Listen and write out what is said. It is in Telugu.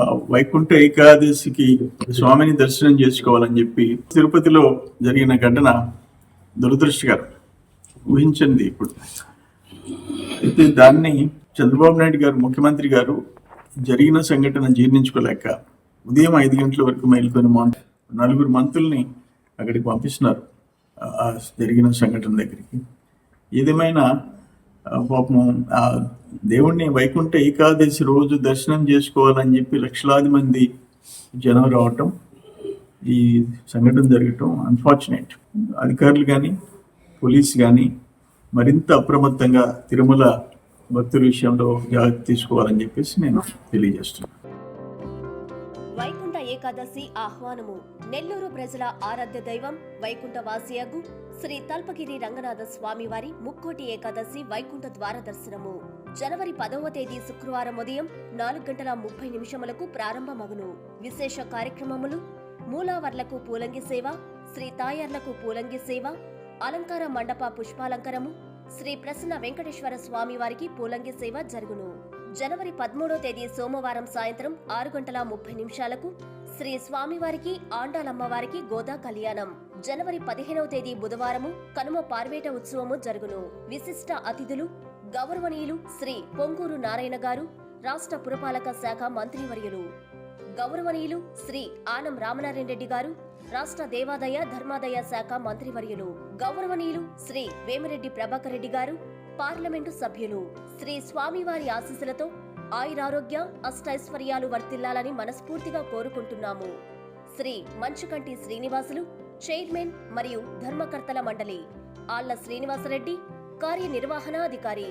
వైకుంఠ ఏకాదశికి స్వామిని దర్శనం చేసుకోవాలని చెప్పి తిరుపతిలో జరిగిన ఘటన దురదృష్టకరం. ఊహించింది ఇప్పుడు. అయితే దాన్ని చంద్రబాబు నాయుడు గారు ముఖ్యమంత్రి గారు జరిగిన సంఘటన జీర్ణించుకోలేక ఉదయం ఐదు గంటల వరకు మేలుకొని నలుగురు మంత్రుల్ని అక్కడికి పంపిస్తున్నారు. ఆ- జరిగిన సంఘటన దగ్గరికి. ఏదేమైనా పాపం ఆ దేవుణ్ణి వైకుంఠ ఏకాదశి రోజు దర్శనం చేసుకోవాలని చెప్పి లక్షలాది మంది జనం రావటం ఈ సంఘటన జరగటం అన్ఫార్చునేట్ అధికారులు కానీ పోలీస్ కానీ మరింత అప్రమత్తంగా తిరుమల భక్తుల విషయంలో జాగ్రత్త తీసుకోవాలని చెప్పేసి నేను తెలియజేస్తున్నాను. ఏకాదశి ఆహ్వానము. నెల్లూరు ప్రజల ఆరాధ్య దైవం వైకుంఠవాసియగు శ్రీ తల్పగిరి రంగనాథ స్వామివారి ముక్కోటి ఏకాదశి వైకుంఠ ద్వార దర్శనము. జనవరి పదవ తేదీ శుక్రవారం ఉదయం నాలుగు గంటల ముప్పై నిమిషములకు ప్రారంభమగును. విశేష కార్యక్రమములు మూలావర్లకు పూలంగి సేవ శ్రీ తాయార్లకు పూలంగి సేవ అలంకార మండప పుష్పాలంకరము శ్రీ ప్రసన్న వెంకటేశ్వర స్వామివారికి పూలంగి సేవ జరుగును. జనవరి పదమూడో తేదీ సోమవారం సాయంత్రం ఆరు గంటల ముప్పై నిమిషాలకు శ్రీ స్వామివారికి ఆండాలమ్మవారికి గోదా కళ్యాణం. జనవరి పదిహేనవ తేదీ బుధవారము కనుమ పార్వేట ఉత్సవము జరుగును. విశిష్ట అతిథులు గౌరవనీయులు శ్రీ పొంగూరు నారాయణ గారు రాష్ట్ర పురపాలక శాఖ మంత్రివర్యులు. గౌరవనీయులు శ్రీ ఆనం రామనారాయణ రెడ్డి గారు రాష్ట్ర దేవాదాయ ధర్మాదాయ శాఖ మంత్రివర్యులు. గౌరవనీయులు శ్రీ వేమిరెడ్డి ప్రభాకర్ రెడ్డి గారు పార్లమెంటు సభ్యులు. శ్రీ స్వామివారి ఆశీస్సులతో ఆయురారోగ్యం అష్టైశ్వర్యాలు వర్తిల్లాలని మనస్ఫూర్తిగా కోరుకుంటున్నాము. శ్రీ మంచుకంటి శ్రీనివాసులు చైర్మన్ మరియు ధర్మకర్తల మండలి ఆళ్ళ శ్రీనివాసరెడ్డి కార్యనిర్వహణాధికారి.